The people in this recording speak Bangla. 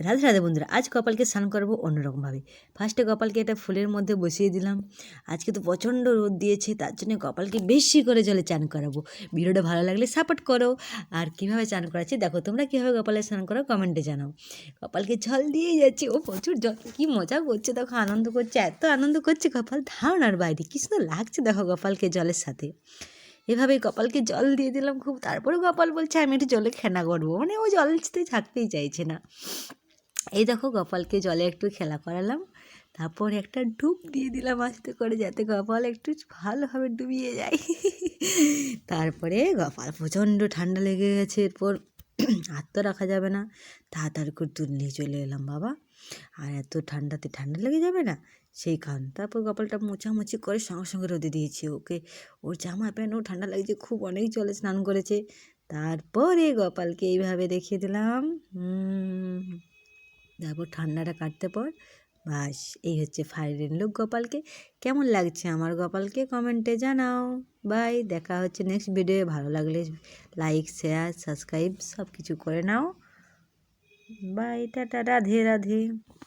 রাধে রাধে বন্ধুরা, আজ কপালকে স্নান করব অন্যরকমভাবে। ফার্স্টে কপালকে একটা ফুলের মধ্যে বসিয়ে দিলাম। আজকে তো প্রচণ্ড রোদ দিয়েছে, তার জন্য কপালকে বেশি করে জলে চান করাবো। ভিডিওটা ভালো লাগলে সাপোর্ট করো। আর কীভাবে চান করাচ্ছি, দেখো, তোমরা কীভাবে কপালে স্নান করো কমেন্টে জানাও। কপালকে জল দিয়েই যাচ্ছে, ও প্রচুর জল, কী মজা করছে, দেখো, আনন্দ করছে, এত আনন্দ করছে কপাল, ধারণার বাইরে, কি সুন্দর লাগছে, দেখো, কপালকে জলের সাথে। এভাবে কপালকে জল দিয়ে দিলাম খুব তারপরে কপাল বলছে, আমি একটু জলে খেনা করব। মানে ও জলতে থাকতেই চাইছে না। এই দেখো গোপালকে জলে একটু খেলা করালাম। তারপর একটা ডুব দিয়ে দিলাম আস্তে করে যাতে গোপাল একটু ভালোভাবে ডুবিয়ে যায়। তারপরে গোপাল প্রচণ্ড ঠান্ডা লেগে গেছে, এরপর হাত তো রাখা যাবে না। তাড়াতাড়ি করে তুলে নিয়ে চলে এলাম বাবা। আর এত ঠান্ডাতে ঠান্ডা লেগে যাবে না? সেই কারণ তারপর কপালটা মোছামুছি করে সঙ্গে সঙ্গে রোদে দিয়েছি ওকে। ওর জামা প্যান্ট, ও ঠান্ডা লাগছে, খুব অনেক জলে স্নান করেছে। তারপরে গোপালকে এইভাবে দেখিয়ে দিলাম তারপর ঠান্ডাটা কাটতে পর বাস, এই হচ্ছে ফাইনাল লোক গোপালকে। কেমন লাগছে আমার গোপালকে? কমেন্টে জানাও। বাই, দেখা হচ্ছে নেক্সট ভিডিও ভালো লাগলে লাইক শেয়ার সাবস্ক্রাইব সব কিছু করে নাও। Bye, tata, Radhe Radhe.